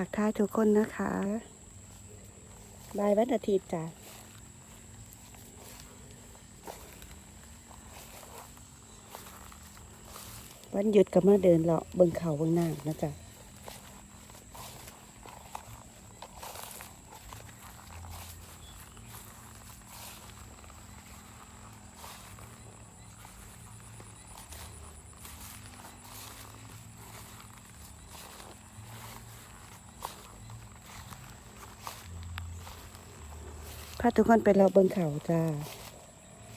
ทักทายทุกคนนะคะบายวันอาทิตย์จ้ะวันหยุดก็มาเดินเลาะเบิ่งเขาเบิ่งน้ำนะจ๊ะ พาทุกคนไปเราเบิ่งเขาจ้า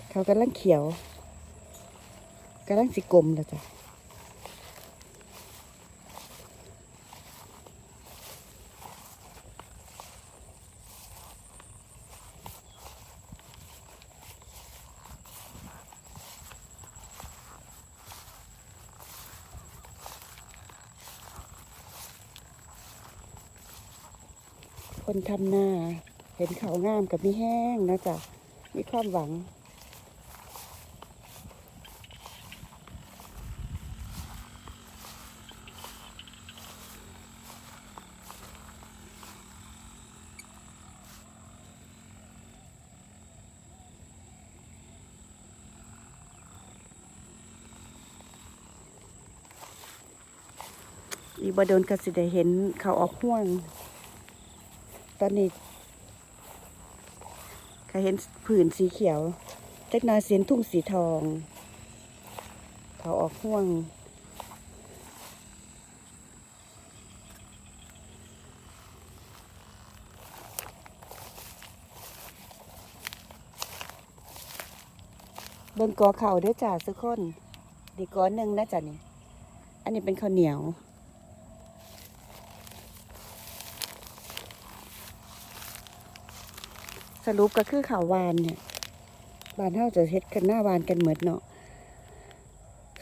เขากำลังเขียวกำลังสิกลมแล้วจ้ะคนทำหน้า เห็นเขางามกับมีแห้งนะจ๊ะมีความหวัง อีบโดนก็สิได้เห็นเขาออกห่วงตอนนี้ ก็เห็นผืนสีเขียวเจักน้อยเสียนทุ่งสีทองเขาออกห่วง เบิ่งกอเข่าด้วยจ้าสุกคนดีกอหนึ่งนะจ้ะนี่ อันนี้เป็นข้าวเหนียว รุปก็คือข้าววานเนี่ยบานเฮาจะเฮ็ดกันหน้าวานกันเหมือนเนาะ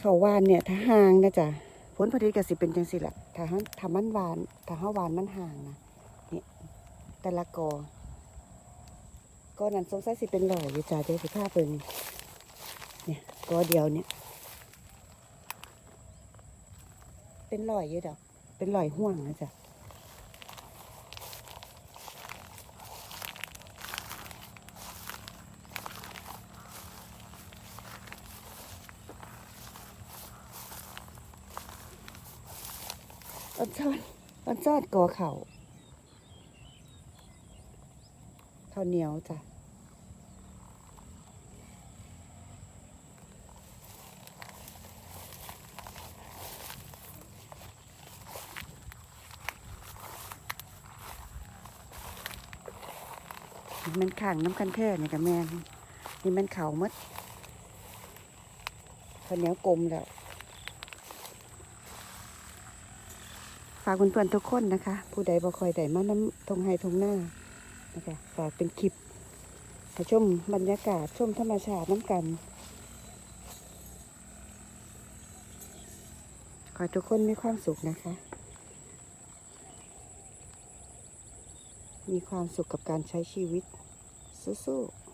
ข้าววานเนี่ยถ้าห่างนะจ๊ะผลผลิตก็สิเป็นจังซี่แหละถ้าหันถ้ามันวาน ถ้าเฮาวานมันห่างนะนี่แต่ละกอก็นั้นสงสัยสิเป็นหล่อยอยู่จ้ะเดี๋ยวสิพาเบิ่งเนี่ยกอเดียวเนี่ย เป็นรอยอยู่ดอก เป็นรอยห่วงนะจ๊ะ อันซ่อนอันซ่อนกอเข่าข้าวเหนียวจ้ะนี่มันข่างน้ำกันแท่นี่กับแมนนี่มันเข่าหมดข้าวเหนียวกลมแล้วากเพื่อนๆทุกคนนะคะ ผู้ใดบ่คอยใดมาน้ำทงไฮทงหน้านะคะฝากเป็นคลิปให้ชมบรรยากาศชมธรรมชาติน้ำกันขอทุกคนมีความสุขนะคะ มีความสุขกับการใช้ชีวิตสู้ๆ